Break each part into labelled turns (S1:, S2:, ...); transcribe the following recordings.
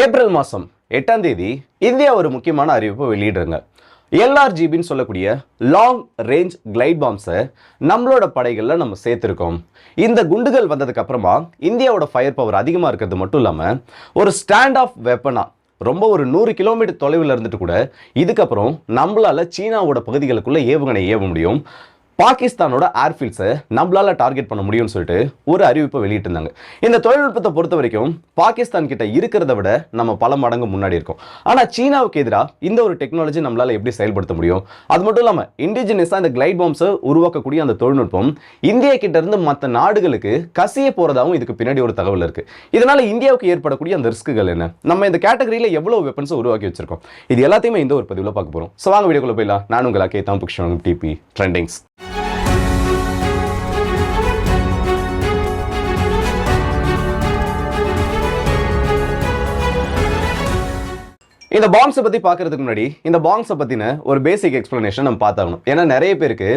S1: April மாதம் எட்டாம் தேதி இந்தியா ஒரு முக்கியமான அறிவிப்பை வெளியிடுறாங்க. எல்ஆர்ஜிபின்னு சொல்லக்கூடிய லாங் ரேஞ்ச் கிளைட் பாம்ஸை நம்மளோட படைகளில் நம்ம சேர்த்துருக்கோம். இந்த குண்டுகள் வந்ததுக்கு அப்புறமா இந்தியாவோட ஃபயர் பவர் அதிகமாக இருக்கிறது மட்டும் இல்லாமல் ஒரு ஸ்டாண்ட் ஆஃப் வெப்பனாக ரொம்ப ஒரு நூறு கிலோமீட்டர் தொலைவில் இருந்துட்டு கூட இதுக்கப்புறம் நம்மளால் சீனாவோட பகுதிகளுக்குள்ளே ஏவுகணை ஏவ முடியும். பாகிஸ்தானோட ஏர்ஃபீல்ட்ஸை நம்மளால டார்கெட் பண்ண முடியும்னு சொல்லிட்டு ஒரு அறிவிப்பை வெளியிட்டிருந்தாங்க. இந்த தொழில்நுட்பத்தை பொறுத்த வரைக்கும் பாகிஸ்தான் கிட்ட இருக்கிறத விட நம்ம பல மடங்கு முன்னாடி இருக்கும். ஆனால் சீனாவுக்கு எதிராக இந்த ஒரு டெக்னாலஜி நம்மளால எப்படி செயல்படுத்த முடியும்? அது மட்டும் இல்லாமல் இண்டிஜினியஸாக இந்த கிளைட் பாம்ஸை உருவாக்கக்கூடிய அந்த தொழில்நுட்பம் இந்தியா கிட்ட இருந்து மற்ற நாடுகளுக்கு கசிய போறதாகவும் இதுக்கு பின்னாடி ஒரு தகவல் இருக்கு. இதனால இந்தியாவுக்கு ஏற்படக்கூடிய அந்த ரிஸ்க்குகள் என்ன? நம்ம இந்த கேட்டகரியில் எவ்வளவு வெப்பன்ஸை உருவாக்கி வச்சிருக்கோம்? இது எல்லாத்தையுமே இந்த ஒரு பதிவில் பார்க்க போறோம். ஸோ வாங்க வீடியோக்குள்ள போயிடலாம். நான் உங்களா கேத்தான் புக்ஷன் டிபி ட்ரெண்டிங்ஸ் இந்த பாங்ஸை பற்றி பார்க்கறதுக்கு முன்னாடி இந்த பாங்ஸை பற்றின ஒரு பேசிக் எக்ஸ்ப்ளனேஷன் நம்ம பார்த்தாகணும். ஏன்னா நிறைய பேருக்கு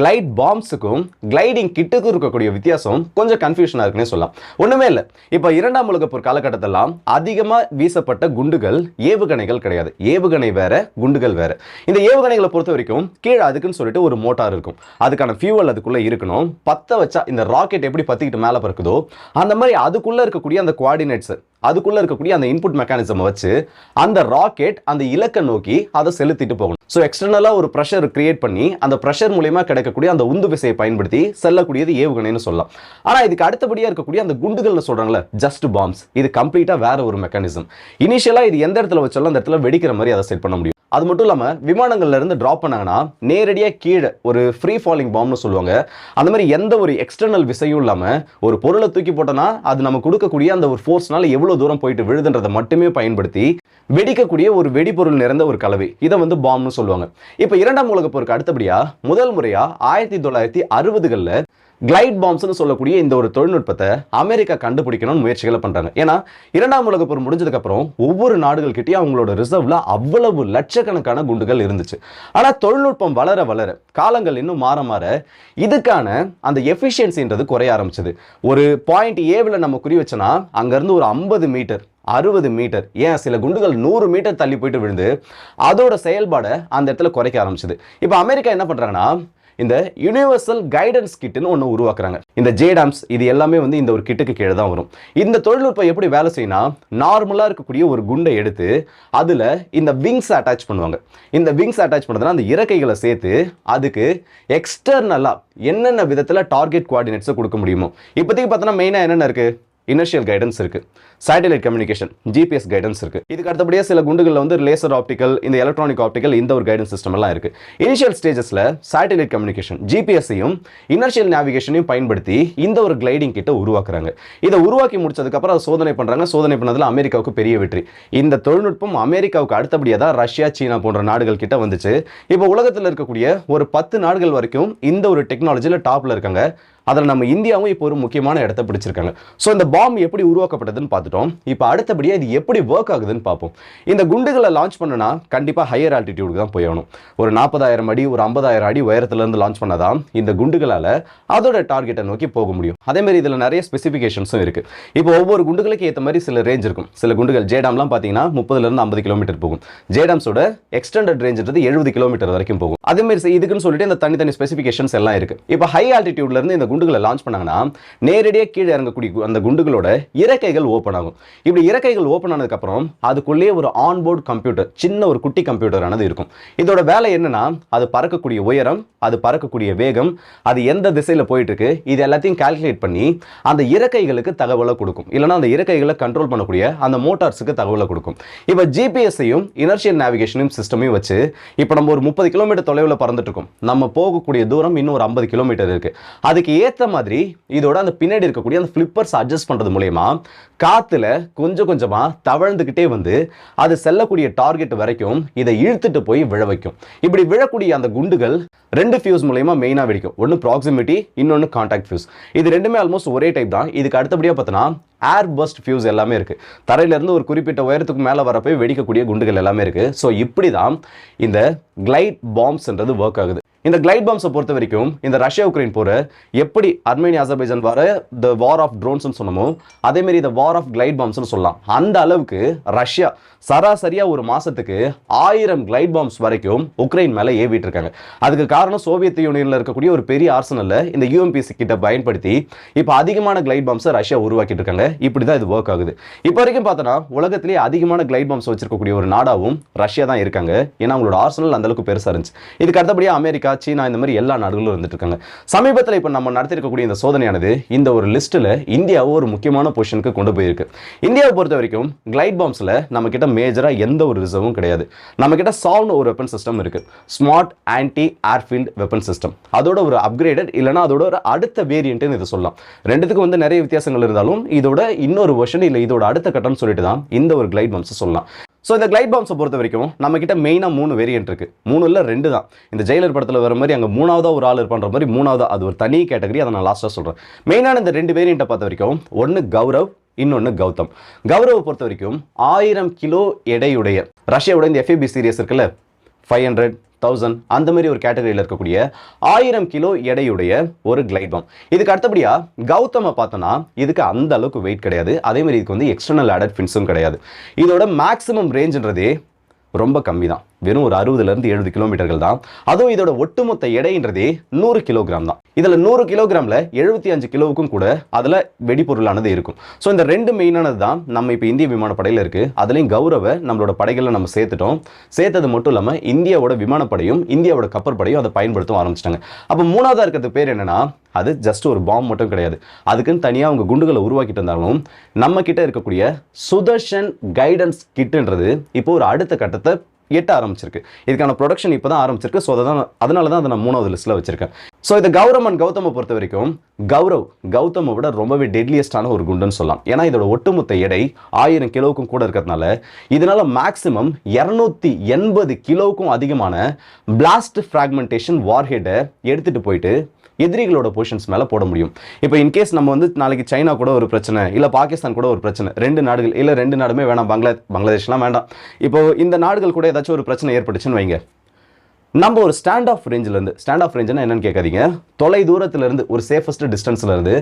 S1: கிளைட் பாம்ஸுக்கும் கிளைடிங் கிட்டுக்கும் இருக்கக்கூடிய வித்தியாசம் கொஞ்சம் கன்ஃபியூஷனாக இருக்குன்னே சொல்லலாம். ஒன்றுமே இல்லை. இப்போ இரண்டாம் உலகப் போர் காலகட்டத்திலாம் அதிகமாக வீசப்பட்ட குண்டுகள் ஏவுகணைகள் கிடையாது. ஏவுகணை வேற குண்டுகள் வேற. இந்த ஏவுகணைகளை பொறுத்த வரைக்கும் கீழே அதுக்குன்னு சொல்லிட்டு ஒரு மோட்டார் இருக்கும். அதுக்கான ஃபியூவல் அதுக்குள்ளே இருக்கணும். பற்ற வச்சா இந்த ராக்கெட் எப்படி பற்றிக்கிட்டு மேலே பறக்குதோ அந்த மாதிரி அதுக்குள்ளே இருக்கக்கூடிய அந்த குவாடினேட்ஸ் அதுக்குள்ள இருக்கக்கூடிய அந்த இன்புட் மெக்கானிசம் வச்சு அந்த ராக்கெட் அந்த இலக்கை நோக்கி அதை செலுத்திட்டு போகணும். ஸோ எக்ஸ்டர்னலாக ஒரு ப்ரெஷர் கிரியேட் பண்ணி அந்த ப்ரெஷர் மூலயமா கிடைக்கக்கூடிய அந்த உந்து விசையை பயன்படுத்தி செல்லக்கூடியது ஏவுகணைன்னு சொல்லலாம். ஆனால் இதுக்கு அடுத்தபடியாக இருக்கக்கூடிய அந்த குண்டுகள்னு சொல்கிறாங்களே ஜஸ்ட் பாம்ஸ் இது கம்ப்ளீட்டாக வேற ஒரு மெக்கானிசம் இனிஷியலாக இது எந்த இடத்துல வச்சாலும் அந்த இடத்துல வெடிக்கிற மாதிரி அதை செட் பண்ண முடியும். அது மட்டும் இல்லாமல் விமானங்கள்ல இருந்து ட்ராப் பண்ணாங்கன்னா நேரடியாக கீழே ஒரு ஃப்ரீ ஃபாலிங் பாம்னு சொல்லுவாங்க. அந்த மாதிரி எந்த ஒரு எக்ஸ்டர்னல் விசையும் இல்லாமல் ஒரு பொருளை தூக்கி போட்டோன்னா அது நம்ம கொடுக்கக்கூடிய அந்த ஒரு ஃபோர்ஸ்னால எவ்வளோ தூரம் போயிட்டு விழுதுன்றதை மட்டுமே பயன்படுத்தி வெடிக்கக்கூடிய ஒரு வெடிபொருள் நிறைந்த ஒரு கலவை. இதை வந்து பாம்னு சொல்லுவாங்க. இப்போ இரண்டாம் உலகப் போருக்கு அடுத்தபடியாக முதல் முறையாக ஆயிரத்தி தொள்ளாயிரத்தி அறுபதுகளில் கிளைட் பாம்ஸ்னு சொல்லக்கூடிய இந்த ஒரு தொழில்நுட்பத்தை அமெரிக்கா கண்டுபிடிக்கணும்னு முயற்சிகளை பண்றாங்க. ஏன்னா இரண்டாம் உலக போர் முடிஞ்சதுக்கப்புறம் ஒவ்வொரு நாடுகள்கிட்டயும் அவங்களோட ரிசர்வ்ல அவ்வளவு லட்சக்கணக்கான குண்டுகள் இருந்துச்சு. ஆனால் தொழில்நுட்பம் வளர வளர காலங்கள் இன்னும் மாற மாற இதுக்கான அந்த எஃபிஷியன்சின்றது குறைய ஆரம்பிச்சது. ஒரு பாயிண்ட் ஏவில் நம்ம குறி வச்சோன்னா அங்கேருந்து ஒரு ஐம்பது மீட்டர் அறுபது மீட்டர் ஏன் சில குண்டுகள் நூறு மீட்டர் தள்ளி போயிட்டு விழுந்து அதோட செயல்பாடை அந்த இடத்துல குறைக்க ஆரம்பிச்சது. இப்போ அமெரிக்கா என்ன பண்ணுறாங்கன்னா இந்த யுனிவர்சல் கைடன்ஸ் கிட்னு ஒன்று உருவாக்குறாங்க. இந்த ஜேடாம்ஸ் இது எல்லாமே வந்து இந்த ஒரு கிட்டுக்கு கீழே தான் வரும். இந்த தொழில்நுட்பம் எப்படி வேலை செய்யணும் நார்மலாக இருக்கக்கூடிய ஒரு குண்டை எடுத்து அதில் இந்த விங்ஸ் அட்டாச் பண்ணுவாங்க. இந்த விங்ஸ் அட்டாச் பண்ணுறதுனா அந்த இறக்கைகளை சேர்த்து அதுக்கு எக்ஸ்டர்னலாக என்னென்ன விதத்தில் டார்கெட் கோஆர்டினேட்ஸை கொடுக்க முடியுமோ. இப்போதைக்கு பார்த்தோன்னா மெயினாக என்னென்ன இருக்குது இனர்ஷியல் கைடன்ஸ் இருக்கு. சேட்டலைட் கம்யூனிகேஷன் ஜிபிஎஸ் கைடன்ஸ் இருக்கு. இதுக்கு அடுத்தபடியாக சில குண்டுகளில் வந்து லேசர் ஆப்டிக்கல் இந்த எலக்ட்ரானிக் ஆப்டிக்கல் இந்த ஒரு கைடன்ஸ் சிஸ்டம் எல்லாம் இருக்கு. இனிஷியல் ஸ்டேஜஸ்ல சேட்டலைட் கம்யூனிகேஷன் ஜிபிஎஸ்ஸையும் இனர்ஷியல் நேவிகேஷனையும் பயன்படுத்தி இந்த ஒரு கிளைடிங் கிட்ட உருவாக்குறாங்க. இதை உருவாக்கி முடிச்சதுக்கு அப்புறம் அதை சோதனை பண்றாங்க. சோதனை பண்ணதுல அமெரிக்காவுக்கு பெரிய வெற்றி. இந்த தொழில்நுட்பம் அமெரிக்காவுக்கு அடுத்தபடியாக தான் ரஷ்யா சீனா போன்ற நாடுகள் கிட்ட வந்துச்சு. இப்போ உலகத்தில் இருக்கக்கூடிய ஒரு பத்து நாடுகள் வரைக்கும் இந்த ஒரு டெக்னாலஜியில் டாப்ல இருக்காங்க. அதில் நம்ம இந்தியாவும் இப்போ ஒரு முக்கியமான இடத்த பிடிச்சிருக்காங்க. ஸோ இந்த பாம் எப்படி உருவாக்கப்பட்டதுன்னு பார்த்துட்டோம். இப்போ அடுத்தபடியாக இது எப்படி ஒர்க் ஆகுதுன்னு பார்ப்போம். இந்த குண்டுகளை லான்ச் பண்ணனா கண்டிப்பாக ஹையர் ஆல்டிடியூடுக்கு தான் போயணும் ஒரு நாற்பதாயிரம் அடி ஒரு ஐம்பதாயிரம் அடி உயரத்துலேருந்து லான்ச் பண்ணாதான் இந்த குண்டுகளால் அதோட டார்கெட்டை நோக்கி போக முடியும். அதேமாதிரி இதில் நிறைய ஸ்பெசிஃபிகேஷன்ஸும் இருக்குது இப்போ ஒவ்வொரு குண்டுகளுக்கு ஏற்ற மாதிரி சில ரேஞ்ச் இருக்கும். சில குண்டுகள் ஜேடாம்லாம் பார்த்தீங்கன்னா முப்பதுலேருந்து ஐம்பது கிலோமீட்டர் போகும். ஜேடாம்ஸோட எக்ஸ்டெண்டட் ரேஞ்சுன்றது எழுபது கிலோமீட்டர் வரைக்கும் போகும். அதேமாதிரி இதுக்குன்னு சொல்லிட்டு இந்த தனித்தனி ஸ்பெசிஃபிகேஷன்ஸ் எல்லாம் இருக்குது இப்போ ஹை ஆல்டிடியூட்லேருந்து இந்த குண்டுகளை லான்ச் பண்ணாங்கன்னா நேரடியாக கீழே இறங்கக்கூடிய அந்த குண்டுகளோட இறக்கைகள் ஓப்பன் ஆகும். இப்படி இறக்கைகள் ஓப்பன் ஆனதுக்கப்புறம் அதுக்குள்ளேயே ஒரு ஆன்போர்டு கம்ப்யூட்டர் சின்ன ஒரு குட்டி கம்ப்யூட்டரானது இருக்கும். இதோட வேலை என்னன்னா அது பறக்கக்கூடிய உயரம் அது பறக்கக்கூடிய வேகம் அது எந்த திசையில் போயிட்டுருக்கு இது எல்லாத்தையும் கால்குலேட் பண்ணி அந்த இறக்கைகளுக்கு தகவலை கொடுக்கும். இல்லைன்னா அந்த இறக்கைகளை கண்ட்ரோல் பண்ணக்கூடிய அந்த மோட்டார்ஸுக்கு தகவலை கொடுக்கும். இப்போ ஜிபிஎஸ்ஸையும் இனர்ஷியல் நேவிகேஷனையும் சிஸ்டமையும் வச்சு இப்போ நம்ம ஒரு முப்பது கிலோமீட்டர் தொலைவில் பறந்துட்டு இருக்கோம் நம்ம போகக்கூடிய தூரம் இன்னும் ஒரு ஐம்பது கிலோமீட்டர் இருக்குது அதுக்கு ஏற்ற மாதிரி இதோட அந்த பின்னாடி இருக்கக்கூடிய அந்த ஃப்ளிப்பர்ஸ் அட்ஜஸ்ட் பண்ணுறது மூலயமா காற்றுல கொஞ்சம் கொஞ்சமாக தவழ்ந்துக்கிட்டே வந்து அது செல்லக்கூடிய டார்கெட் வரைக்கும் இதை இழுத்துட்டு போய் விழ வைக்கும். இப்படி விழக்கூடிய அந்த குண்டுகள் ரெண்டு ஃபியூஸ் மூலயமா மெயினாக வெடிக்கும். ஒன்று ப்ராக்சிமிட்டி இன்னொன்று கான்டாக்ட் ஃபியூஸ் இது ரெண்டுமே ஆல்மோஸ்ட் ஒரே டைப் தான். இதுக்கு அடுத்தபடியாக பார்த்தோன்னா ஏர் பஸ்ட் ஃபியூஸ் எல்லாமே இருக்குது தரையிலேருந்து ஒரு குறிப்பிட்ட உயரத்துக்கு மேலே வரப்போ வெடிக்கக்கூடிய குண்டுகள் எல்லாமே இருக்குது ஸோ இப்படி தான் இந்த கிளைட் பாம்ஸ்ன்றது ஒர்க் ஆகுது. இந்த கிளைட் பாம்ஸை பொறுத்த வரைக்கும் இந்த ரஷ்யா உக்ரைன் போர் எப்படி அர்மேனியா அசர்பைஜான் வர த வார் ஆஃப் ட்ரோன்ஸ்னு சொன்னமோ அதேமாரி இந்த வார் ஆஃப் கிளைட் பாம்ஸ்னு சொல்லலாம். அந்த அளவுக்கு ரஷ்யா சராசரியாக ஒரு மாதத்துக்கு ஆயிரம் கிளைட் பாம்ஸ் வரைக்கும் உக்ரைன் மேலே ஏவிட்டு இருக்காங்க அதுக்கு காரணம் சோவியத் யூனியனில் இருக்கக்கூடிய ஒரு பெரிய ஆர்சனலில் இந்த யூஎம்பிசி கிட்ட பயன்படுத்தி இப்போ அதிகமான கிளைட் பாம்ஸை ரஷ்யா உருவாக்கிட்டு இருக்காங்க. இப்படி தான் இது ஒர்க் ஆகுது. இப்போ வரைக்கும் பார்த்தோன்னா உலகத்திலேயே அதிகமான கிளைட் பாம்ஸ் வச்சிருக்கக்கூடிய ஒரு நாடாவும் ரஷ்யா தான் இருக்காங்க. ஏன்னா அவங்களோட ஆர்சனல் அந்த அளவுக்கு இருந்துச்சு. இதுக்கு அடுத்தபடியாக அமெரிக்கா சீனா இந்த மாதிரி எல்லா நாடுகளும் இருந்துட்டு இருக்காங்க. சமீபத்தில் இப்போ நம்ம நடத்திருக்கக்கூடிய இந்த சோதனையானது இந்த ஒரு லிஸ்ட்டில் இந்தியாவை ஒரு முக்கியமான பொசிஷனுக்கு கொண்டு போயிருக்கு. இந்தியாவை பொறுத்த வரைக்கும் கிளைட் பாம்ஸில் நம்ம கிட்ட மேஜராக எந்த ஒரு ரிசர்வும் கிடையாது. நம்ம கிட்ட சால்வ்னு ஒரு வெப்பன் சிஸ்டம் இருக்கு. Smart anti airfield weapon system அதோட ஒரு அப்கிரேடட் இல்லைனா அதோட ஒரு அடுத்த வேரியன்ட்னு இதை சொல்லலாம். ரெண்டுத்துக்கும் வந்து நிறைய வித்தியாசங்கள் இருந்தாலும் இதோட இன்னொரு வெர்ஷன் இல்லை இதோட அடுத்த கட்டம்னு சொல்லிட்டு தான் இந்த ஒரு கிளைட் பாம்ஸ் சொல்லலாம். ஸோ இந்த கிளைட் பாம்ஸை பொறுத்த வரைக்கும் நம்ம கிட்ட மெயினாக மூணு வேரியன்ட் இருக்கு. மூணு இல்லை ரெண்டு தான். இந்த ஜெயிலர் படத்தில் வர மாதிரி அங்கே மூணாவதா ஒரு ஆள் இருப்பான்ற மாதிரி மூணாவதா அது ஒரு தனி கேட்டகரி அதை நான் லாஸ்ட்டாக சொல்கிறேன் மெயினான இந்த ரெண்டு வேரியண்ட்டை பார்த்த வரைக்கும் ஒன்று கௌரவ் இன்னொன்று கௌதம். கௌரவ பொறுத்த வரைக்கும் ஆயிரம் கிலோ எடையுடைய ரஷ்யாவோட இந்த எஃப்ஏபி சீரியஸ் இருக்குல்ல ஃபைவ் ஹண்ட்ரட் தௌசண்ட் அந்த மாதிரி ஒரு கேட்டகரியில் இருக்கக்கூடிய ஆயிரம் கிலோ எடையுடைய ஒரு கிளைட் பாம் இதுக்கு அடுத்தபடியா கௌதம பார்த்தோன்னா இதுக்கு அந்த அளவுக்கு வெயிட் கிடையாது. அதே மாதிரி இதுக்கு வந்து எக்ஸ்டர்னல் அடட் ஃபின்ஸும் கிடையாது. இதோட மேக்ஸிமம் ரேஞ்சுன்றதே ரொம்ப கம்மி தான் வெறும் ஒரு அறுபதுலேருந்து எழுபது கிலோமீட்டர்கள் தான். அதுவும் இதோட ஒட்டுமொத்த எடைன்றதே நூறு கிலோகிராம் தான். இதில் நூறு கிலோகிராமில் எழுபத்தி அஞ்சு கிலோவுக்கும் கூட அதில் வெடிபொருளானது இருக்கும். ஸோ இந்த ரெண்டு மெயினானது தான் நம்ம இப்போ இந்திய விமானப்படையில் இருக்குது அதுலேயும் கௌரவ நம்மளோட படைகளில் நம்ம சேர்த்துட்டோம். சேர்த்தது மட்டும் இல்லாமல் இந்தியாவோட விமானப்படையும் இந்தியாவோட கப்பற்படையும் அதை பயன்படுத்தவும் ஆரம்பிச்சிட்டாங்க. அப்போ மூணாவதாக இருக்கிறது பேர் என்னென்னா அது ஜஸ்ட் ஒரு பாம் மட்டும் கிடையாது. அதுக்குன்னு தனியாக அவங்க குண்டுகளை உருவாக்கிட்டு இருந்தாலும் நம்ம கிட்ட இருக்கக்கூடிய சுதர்ஷன் கைடன்ஸ் கிட்டுன்றது இப்போ ஒரு அடுத்த கட்டத்தை எட்ட ஆரம்பிச்சிருக்கு. இதுக்கான ப்ரொடக்ஷன் இப்போ தான் ஆரம்பிச்சிருக்கு. ஸோ அதை தான் அதனால தான் அதை நான் மூணாவது லிஸ்ட்டில் வச்சிருக்கேன். ஸோ இந்த கௌரவ் அண்ட் கௌதமை பொறுத்த வரைக்கும் கௌரவ் கௌதமை விட ரொம்பவே டெட்லியஸ்டான ஒரு குண்டுன்னு சொல்லலாம். ஏன்னா இதோட ஒட்டுமொத்த எடை ஆயிரம் கிலோவுக்கும் கூட இருக்கிறதுனால இதனால மேக்ஸிமம் இரநூத்தி எண்பது கிலோவுக்கும் அதிகமான பிளாஸ்ட் ஃப்ராக்மெண்டேஷன் வார்ஹெட்டை எடுத்துகிட்டு போயிட்டு எதிரிகளோட பொசிஷன்ஸ் மேலே போட முடியும். இப்போ இன்கேஸ் நம்ம வந்து நாளைக்கு சைனா கூட ஒரு பிரச்சனை இல்லை பாகிஸ்தான் கூட ஒரு பிரச்சனை ரெண்டு நாடுகள் இல்லை ரெண்டு நாடுமே வேணாம் பங்களா பங்களாதேஷ்லாம் வேண்டாம். இப்போ இந்த நாடுகள் கூட ஏதாச்சும் ஒரு பிரச்சனை ஏற்பட்டுச்சுன்னு வைங்க. நம்ம ஒரு ஸ்டாண்ட் ஆஃப் ரேஞ்சிலேருந்து ஸ்டாண்ட் ஆஃப் ரேஞ்சுனா என்னென்னு கேட்காதீங்க. தொலை தூரத்திலிருந்து ஒரு சேஃபஸ்ட் டிஸ்டன்ஸ்லேருந்து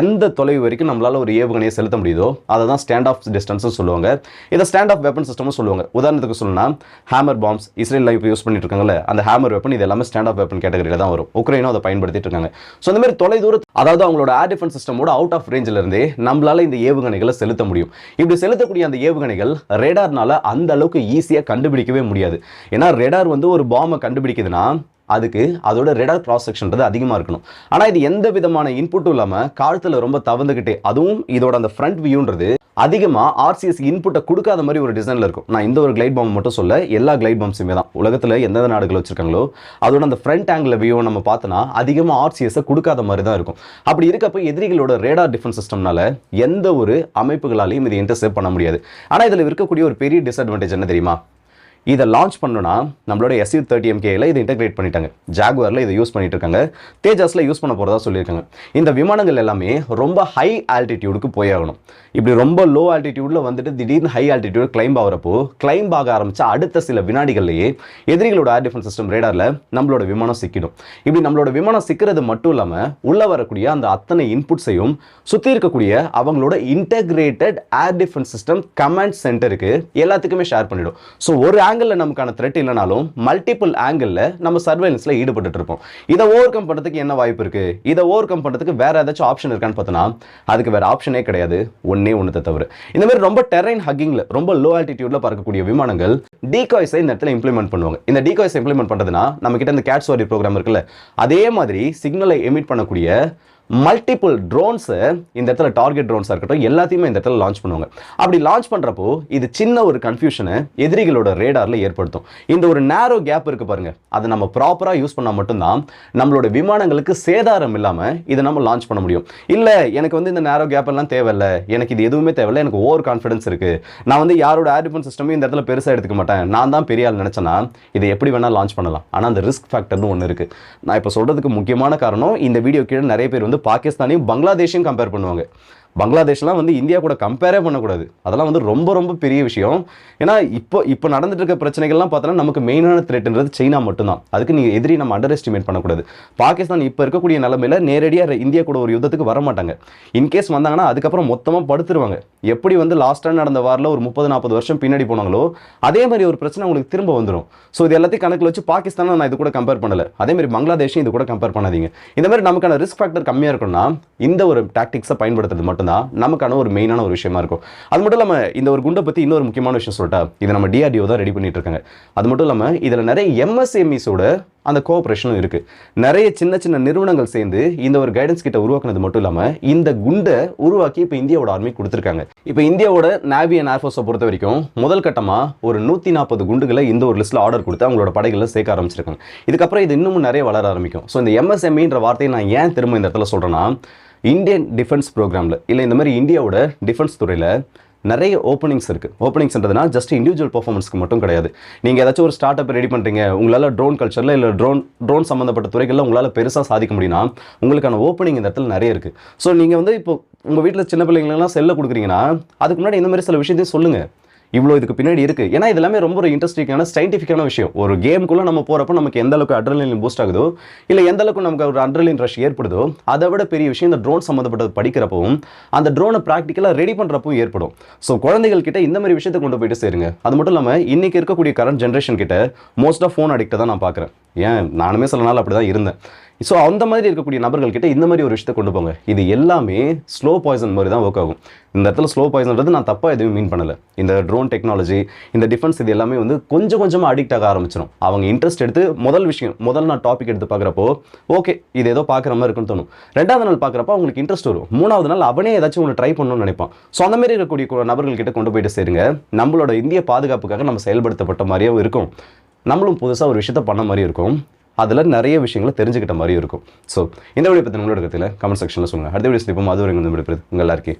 S1: எந்த தொலைவு வரைக்கும் நம்மளால ஒரு ஏவுகணையை செலுத்த முடியுதோ அதை தான் ஸ்டாண்ட் ஆஃப் டிஸ்டன்ஸ்னு சொல்லுவாங்க. இதை ஸ்டாண்ட் ஆஃப் வெப்பன் சிஸ்டம்னு சொல்லுவாங்க. உதாரணத்துக்கு சொல்லணும்னா ஹேமர் பாம்ஸ் இஸ்ரேலில் இப்போ யூஸ் பண்ணிட்டு இருக்காங்கல்ல அந்த ஹேமர் வெப்பன் இது எல்லாமே ஸ்டாண்ட் ஆஃப் வெப்பன் கேட்டகரியில் தான் வரும். உக்ரைனும் அதை பயன்படுத்திட்டு இருக்காங்க. ஸோ இந்த மாதிரி தொலை தூர அதாவது அவங்களோட ஏர் டிஃபென்ஸ் சிஸ்டமோட அவுட் ஆஃப் ரேஞ்சில் நம்மளால் நம்மளால இந்த ஏவுகணைகளை செலுத்த முடியும். இப்படி செலுத்தக்கூடிய அந்த ஏவுகணைகள் ரேடார்னால அந்த அளவுக்கு ஈஸியாக கண்டுபிடிக்கவே முடியாது. ஏன்னா ரேடார் வந்து ஒரு பாம்பை கண்டுபிடிக்குதுன்னா அதுக்கு அதோட ரெடார் கிராஸ் செக்ஷன்றது அதிகமாக இருக்கணும். ஆனால் இது எந்த விதமான இன்புட்டும் இல்லாமல் காலத்தில் ரொம்ப தவந்துக்கிட்டே அதுவும் இதோட அந்த ஃப்ரண்ட் வியூன்றது அதிகமாக ஆர்சிஎஸ் இன்புட்டை கொடுக்காத மாதிரி ஒரு டிசைனில் இருக்கும். நான் இந்த ஒரு கிளைட் பாம்பு மட்டும் சொல்ல எல்லா கிளைட் பாம்ஸுமே தான். உலகத்தில் எந்தெந்த நாடுகள் வச்சிருக்காங்களோ அதோட அந்த ஃப்ரண்ட் ஆங்கிள் வியூ நம்ம பார்த்தோன்னா அதிகமாக ஆர்சிஎஸை கொடுக்காத மாதிரி தான் இருக்கும். அப்படி இருக்கப்போ எதிரிகளோட ரேடார் டிஃபென்ஸ் சிஸ்டம்னால எந்த ஒரு அமைப்புகளாலையும் இதை இன்டர்செப்ட் பண்ண முடியாது. ஆனால் இதில் இருக்கக்கூடிய ஒரு பெரிய டிஸ்அட்வான்டேஜ் என்ன தெரியுமா? இதை லான்ச் பண்ணணும்னா நம்மளோட எஸ்யூ தேர்ட்டி எம்கேயில் இதை இன்டெகிரேட் பண்ணிட்டாங்க. ஜாகுவாரில் இதை யூஸ் பண்ணிட்டு இருக்காங்க தேஜஸில் யூஸ் பண்ண போகிறதா சொல்லியிருக்காங்க. இந்த விமானங்கள் எல்லாமே ரொம்ப ஹை ஆல்டிடியூடுக்கு போயாகணும் இப்படி ரொம்ப லோ ஆல்டிடியூடில் வந்துட்டு திடீர்னு ஹை ஆல்டிடியூட் கிளைம்ப் ஆகிறப்போ கிளைம்ப் ஆக ஆரம்பித்த அடுத்த சில வினாடிகள்லேயே எதிரிகளோட ஏர் டிஃபென்ஸ் சிஸ்டம் ரேடாரில் நம்மளோட விமானம் சிக்கிடும். இப்படி நம்மளோட விமானம் சிக்கிறது மட்டும் இல்லாமல் உள்ளே வரக்கூடிய அந்த அத்தனை இன்புட்ஸையும் சுற்றி இருக்கக்கூடிய அவங்களோட integrated air defence system command சென்டருக்கு எல்லாத்துக்குமே ஷேர் பண்ணிடும். ஸோ ஒரு ஆங்கிளில் நமக்கான த்ரெட் இல்லைனாலும் மல்டிபிள் ஆங்கிளில் நம்ம சர்வேலன்ஸில் ஈடுபட்டு இருப்போம் இதை ஓவர் கம் பண்ணுறதுக்கு என்ன வாய்ப்பு இருக்கு? இதை ஓவர் கம் பண்ணுறதுக்கு வேற ஏதாச்சும் ஆப்ஷன் இருக்கான்னு பார்த்தோன்னா அதுக்கு வேற ஆப்ஷனே கிடையாது. ஒன்னே ஒன்றத்தை தவிர இந்த மாதிரி ரொம்ப டெரைன் ஹக்கிங்கில் ரொம்ப லோ ஆல்டிடியூடில் பறக்கக்கூடிய விமானங்கள் டீகாய்ஸை இந்த இடத்துல இம்ப்ளிமெண்ட் பண்ணுவாங்க. இந்த டீகாய்ஸ் இம்ப்ளிமெண்ட் பண்ணுறதுனா நம்ம கிட்ட இந்த கேட்ஸ் வாரி ப்ரோக்ராம் இருக்குல்ல அதே மாதிரி சிக்னலை எமிட் பண்ணக்கூடிய மல்டிபிள் ட்ரோன்ஸை இந்த இடத்துல டார்கெட் ட்ரோன்ஸாக இருக்கட்டும் எல்லாத்தையுமே இந்த இடத்துல லான்ச் பண்ணுவாங்க. அப்படி லான்ச் பண்ணுறப்போ இது சின்ன ஒரு கன்ஃபியூஷனை எதிரிகளோட ரேடாரில் ஏற்படுத்தும். இந்த ஒரு நேரோ கேப் இருக்குது பாருங்கள் அதை நம்ம ப்ராப்பராக யூஸ் பண்ணால் மட்டும்தான் நம்மளோட விமானங்களுக்கு சேதாரம் இல்லாமல் இதை நம்ம லான்ச் பண்ண முடியும். இல்லை எனக்கு வந்து இந்த நேரோ கேப் எல்லாம் தேவையில்ல. எனக்கு இது எதுவுமே தேவையில்லை. எனக்கு ஓவர் கான்ஃபிடன்ஸ் இருக்குது நான் வந்து யாரோட ஏர் டிஃபென்ஸ் சிஸ்டமும் இந்த இடத்துல பெருசாக எடுத்துக்க மாட்டேன். நான் தான் பெரிய ஆள் நினச்சேன்னா இதை எப்படி வேணால் லான்ச் பண்ணலாம். ஆனால் அந்த ரிஸ்க் ஃபேக்டர்னு ஒன்று இருக்குது நான் இப்போ சொல்கிறதுக்கு முக்கியமான காரணம் இந்த வீடியோ கீழே நிறைய பேர் வந்து பாகிஸ்தானையும் பங்களாதேஷையும் கம்பேர் பண்ணுவாங்க. பங்களாதேஷ்லாம் வந்து இந்தியா கூட கம்பேரே பண்ணக்கூடாது. அதெல்லாம் வந்து ரொம்ப ரொம்ப பெரிய விஷயம். ஏன்னா இப்போ இப்போ நடந்துட்டு இருக்க பிரச்சனைகள்லாம் பார்த்தோன்னா நமக்கு மெயினான த்ரெட்ன்றது சைனா மட்டும்தான். அதுக்கு நீங்கள் எதிரி நம்ம அண்டர் எஸ்டிமேட் பண்ணக்கூடாது. பாகிஸ்தான் இப்போ இருக்கக்கூடிய நிலமையில நேரடியாக இந்தியா கூட ஒரு யுத்தத்துக்கு வர மாட்டாங்க இன்கேஸ் வந்தாங்கன்னா அதுக்கப்புறம் மொத்தமாக படுத்துருவாங்க. எப்படி வந்து லாஸ்ட்டாக நடந்த வாரில் ஒரு முப்பது நாற்பது வருஷம் பின்னாடி போனாங்களோ அதே மாதிரி ஒரு பிரச்சனை உங்களுக்கு திரும்ப வந்துடும் ஸோ இது எல்லாத்தையும் கணக்கில் வச்சு பாகிஸ்தானை நான் இது கூட கம்பேர் பண்ணலை. அதே மாதிரி பங்களாதேஷும் இது கூட கம்பேர் பண்ணாதீங்க. இந்த மாதிரி நமக்கான ரிஸ்க் ஃபேக்டர் கம்மியாக இருக்கும்னா இந்த ஒரு டாக்டிக்ஸை பயன்படுத்துறது மட்டும் தான் நமக்கான ஒரு மெயினான ஒரு விஷயமா இருக்கும். அது மட்டும் இல்லாமல் இந்த ஒரு குண்டை பற்றி இன்னொரு முக்கியமான விஷயம் சொல்லிட்டா இதை நம்ம டிஆர்டிஓ தான் ரெடி பண்ணிட்டு இருக்காங்க. அது மட்டும் இல்லாமல் இதில் நிறைய எம்எஸ்எம்இஸோட அந்த கோஆப்ரேஷனும் இருக்கு. நிறைய சின்ன சின்ன நிறுவனங்கள் சேர்ந்து இந்த ஒரு கைடன்ஸ் கிட்ட உருவாக்குனது மட்டும் இல்லாமல் இந்த குண்டை உருவாக்கி இப்போ இந்தியாவோட ஆர்மி கொடுத்துருக்காங்க. இப்போ இந்தியாவோட நேவி அண்ட் ஏர்ஃபோர்ஸை பொறுத்த வரைக்கும் முதல் கட்டமாக ஒரு நூற்றி நாற்பது குண்டுகளை இந்த ஒரு லிஸ்ட்டில் ஆர்டர் கொடுத்து அவங்களோட படைகளில் சேர்க்க ஆரம்பிச்சிருக்காங்க. இதுக்கப்புறம் இது இன்னமும் நிறைய வளர ஆரம்பிக்கும். ஸோ இந்த எம்எஸ்எம்இன்ற வார்த்தையை நான் ஏன் திரும்ப இந்த இடத்துல சொல்கிறேன்னா இந்தியன் டிஃபென்ஸ் ப்ரோக்ராமில் இல்லை இந்த மாதிரி இந்தியாவோட டிஃபென்ஸ் துறையில் நிறைய ஓப்பனிங்ஸ் இருக்குது ஓப்பனிங்ஸ்ன்றதுனா ஜஸ்ட் இண்டிவிஜுவல் பர்ஃபார்மன்ஸ்க்கு மட்டும் கிடையாது. நீங்கள் ஏதாச்சும் ஒரு ஸ்டார்ட் அப் ரெடி பண்ணுறீங்க உங்களால் ட்ரோன் கல்ச்சரில் இல்லை ட்ரோன் ட்ரோன் சம்மந்தப்பட்ட துறைகளில் உங்களால் பெருசாக சாதிக்க முடியும்னா உங்களுக்கான ஓப்பனிங் இந்த இடத்துல நிறைய இருக்குது ஸோ நீங்கள் வந்து இப்போ உங்கள் வீட்டில் சின்ன பிள்ளைங்களெல்லாம் செல்ல கொடுக்குறீங்கன்னா அதுக்கு முன்னாடி இந்த மாதிரி சில விஷயத்தையும் சொல்லுங்கள் இவ்வளோ இதுக்கு பின்னாடி இருக்குது ஏன்னா இது எல்லாமே ரொம்ப ஒரு இன்ட்ரெஸ்டிங்கான சயின்டிஃபிக்கான விஷயம். ஒரு கேமுக்குள்ளே நம்ம போகிறப்ப நமக்கு எந்த அளவுக்கு அட்ரலின் பூஸ்ட் ஆகுதோ இல்லை எந்த அளவுக்கு நமக்கு ஒரு அட்ரலின் ரஷ் ஏற்படுதோ அதை விட பெரிய விஷயம் இந்த ட்ரோன் சம்மந்தப்பட்டது படிக்கிறப்பவும் அந்த ட்ரோனை ப்ராக்டிக்கலாக ரெடி பண்ணுறப்பவும் ஏற்படும். ஸோ குழந்தைகள் கிட்ட இந்த மாதிரி விஷயத்தை கொண்டு போயிட்டு சேருங்க. அது மட்டும் இல்லாமல் இன்றைக்கி இருக்கக்கூடிய கரண்ட் ஜென்ரேஷன் கிட்ட மோஸ்ட் ஆஃப் ஃபோன் அடிக்ட்டை தான் நான் பார்க்குறேன் ஏன்? நானுமே சில நாள் அப்படி தான் இருந்தேன். ஸோ அந்த மாதிரி இருக்கக்கூடிய நபர்கள் கிட்ட இந்த மாதிரி ஒரு விஷயத்தை கொண்டு போங்க. இது எல்லாமே ஸ்லோ பாய்சன் மாதிரி தான் ஒர்க் ஆகும். இந்த இடத்துல ஸ்லோ பாய்சன்றது நான் தப்பாக எதுவும் மீன் பண்ணலை. இந்த ட்ரோன் டெக்னாலஜி இந்த டிஃபென்ஸ் இது எல்லாமே வந்து கொஞ்சம் கொஞ்சமாக அடிக்ட் ஆக ஆரம்பிச்சிடும் அவங்க இன்ட்ரெஸ்ட் எடுத்து முதல் விஷயம் முதல் நான் டாபிக் எடுத்து பார்க்குறப்போ ஓகே இது ஏதோ பார்க்குற மாதிரி இருக்குன்னு தோணும். ரெண்டாவது நாள் பார்க்குறப்போ அவங்களுக்கு இன்ட்ரெஸ்ட் வரும். மூணாவது நாள் அவனே ஏதாச்சும் ஒன்று ட்ரை பண்ணணும்னு நினைப்பான். ஸோ அந்த மாதிரி இருக்கக்கூடிய நபர்கள் கிட்ட கொண்டு போயிட்டு சேருங்க. நம்மளோட இந்திய பாதுகாப்புக்காக நம்ம செயல்படுத்தப்பட்ட மாதிரியும் இருக்கும். நம்மளும் புதுசாக ஒரு விஷயத்த பண்ண மாதிரி இருக்கும். அதில் நிறைய விஷயங்களை தெரிஞ்சுக்கிட்ட மாதிரி இருக்கும். ஸோ இந்த வீடியோ பற்றி உங்களோட கருத்தில் கமெண்ட் செக்ஷனில் சொல்லுங்கள் அடுத்த வீடியோ இப்போ அது வரைக்கும் விடுப்பது உங்கள் எல்லாருக்கே